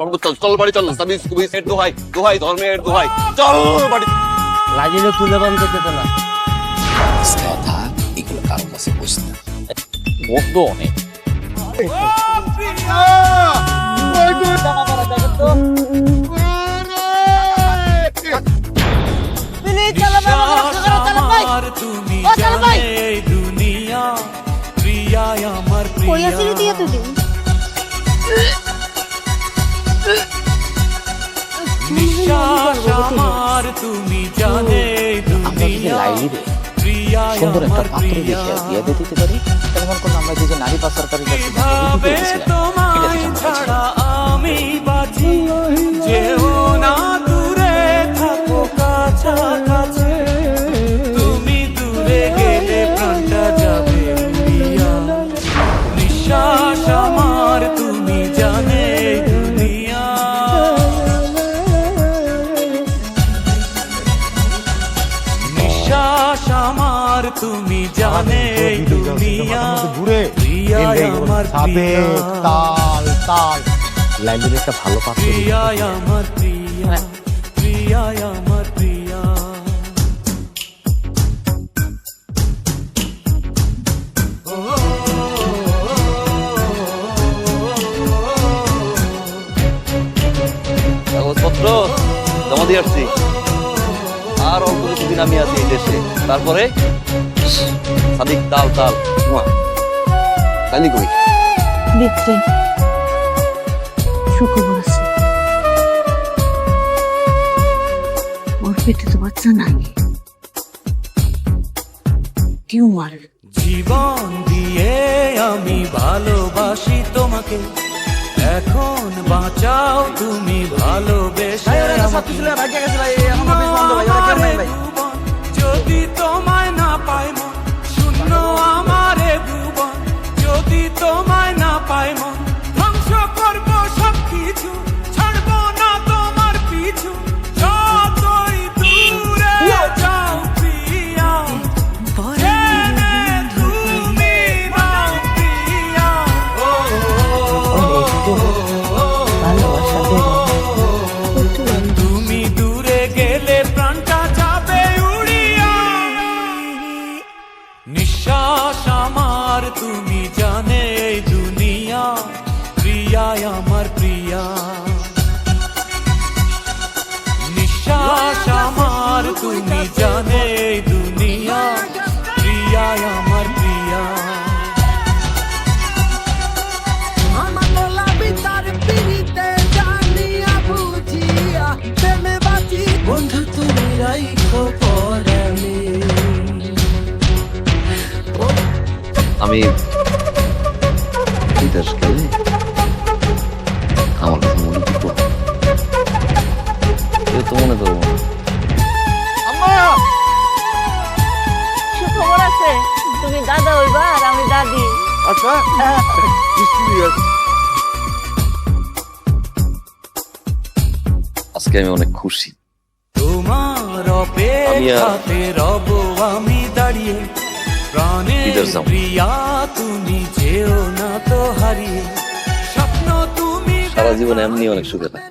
মোহাম্মদ চল চল বাড়ি চল কুবিস এর দোহাই দোহাই ধর্মের দোহাই চল বাড়ি। লাগিলে তুলে বন্ধ করতে না। কথা এগুলো কারও কাছে বুঝতে বন্ধ অনেক। যদি লাইলি রে সুন্দর একটা পাত্র দেখে বিয়ে দিয়ে দিতে পারি তাহলে মনে করুন আমরা যে নারী আমি বাঁচি। যেও না দূরে থাকো কাছাকাছি। তুমি দূরে গেলে প্রাণটা যাবে নিঃশ্বাস তুমি জানে দুনিয়া আমার প্রিয়া। তাল তাল। লাইব্রেরি একটা ভালো পাত্র প্রিয়া আমার প্রিয়া প্রিয়া আমার প্রিয়া। কাগজপত্র জমা দিয়ে আসছি। আর অল্প কিছুদিন আমি আছি এই দেশে। তারপরে সাদিক তাল তাল কালি কই? দেখতে সুখবর আছে। ওর পেটে তো বাচ্চা নাই। টিউমার। জীবন দিয়ে আমি ভালোবাসি তোমাকে। এখন বাঁচাও তুমি ভালোবেসে যদি তোমায় তুমি জানে এই দুনিয়া প্রিয়া আমার প্রিয়া। নিঃশ্বাস আমার তুমি জানে এই দুনিয়া প্রিয়া। আমার প্রিয়া বন্ধু তুমি রাইখো আমি বিদেশ গেলে আমার কথা মনে দিব কেউ তো মনে করব না। সুখবর আছে। তুমি দাদা হইবা আর আমি দাদি। আজকে আমি অনেক খুশি। তোমার অপেক্ষাতে রব আমি দাঁড়িয়ে প্রাণের। প্রিয়া তুমি যেও না তো হারিয়ে স্বপ্ন তুমি সারা জীবনে এমনি অনেক সুখে থাকি